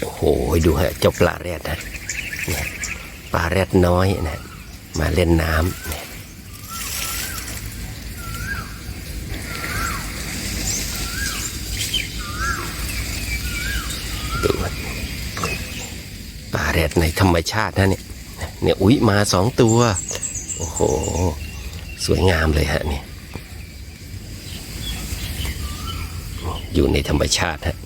โอ้โหดูฮะเจ้าปลาแรดนะเนี่ยปลาแรดน้อยนะมาเล่นน้ำนี่ดูปลาแรดในธรรมชาตินะเนี่ยเนี่ยอุ๊ยมาสองตัว โอ้โห สวยงามเลยฮะเนี่ยอยู่ในธรรมชาติฮะ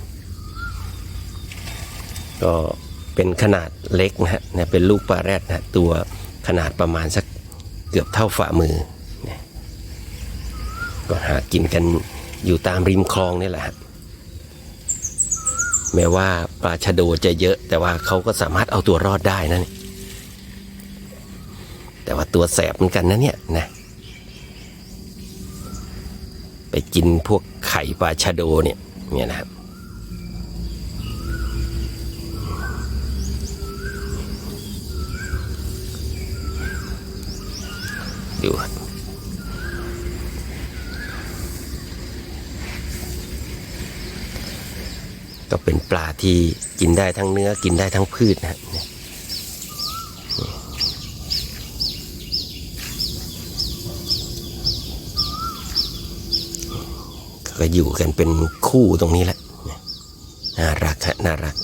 ก็เป็นขนาดเล็กนะฮะเนี่ยเป็นลูกปลาแรดนะตัวขนาดประมาณสักเกือบเท่าฝ่ามือเนี่ยก็หากินกันอยู่ตามริมคลองนี่แหละฮะแม้ว่าปลาชะโดจะเยอะ แต่ว่าเขาก็สามารถเอาตัวรอดได้นะนี่แต่ว่าตัวแสบเหมือนกันนะเนี่ยนะไปกินพวกไข่ปลาชะโดเนี่ยเนี่ยนะครับ ดูก็เป็นปลาที่กินได้ทั้งเนื้อกินได้ทั้งพืชนะฮะก็อยู่กันเป็นคู่ตรงนี้แหละเนี่ยน่ารักฮะน่ารัก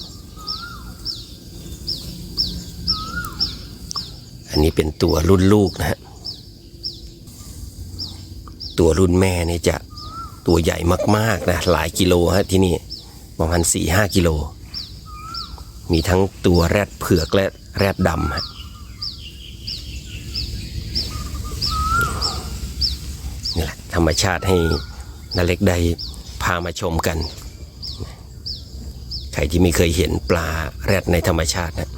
อันนี้เป็นตัวรุ่นลูกนะฮะ ตัวรุ่นแม่เนี่ยจะตัวใหญ่มากๆนะหลายกิโลฮะที่นี่ประมาณสี่ห้ากิโล มีทั้งตัวแรดเผือกและแรดดำฮะนี่แหละธรรมชาติให้นาเล็กได้พามาชมกัน ใครที่ไม่เคยเห็นปลาแรดในธรรมชาตินะ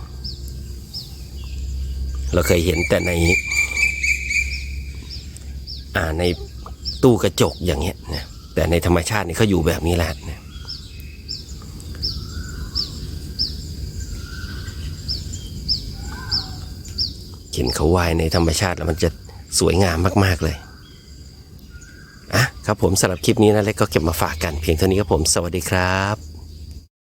เราเคยเห็นแต่ในอ่าใน ตู้กระจกอย่างเงี้ยนะแต่ในธรรมชาตินี่เขาอยู่แบบนี้แหละนะเห็นเขาว่ายในธรรมชาติแล้วมันจะสวยงามมากๆเลยอะครับผมสำหรับคลิปนี้นะเล็กก็เก็บมาฝากกันเพียงเท่านี้ครับผมสวัสดีครับ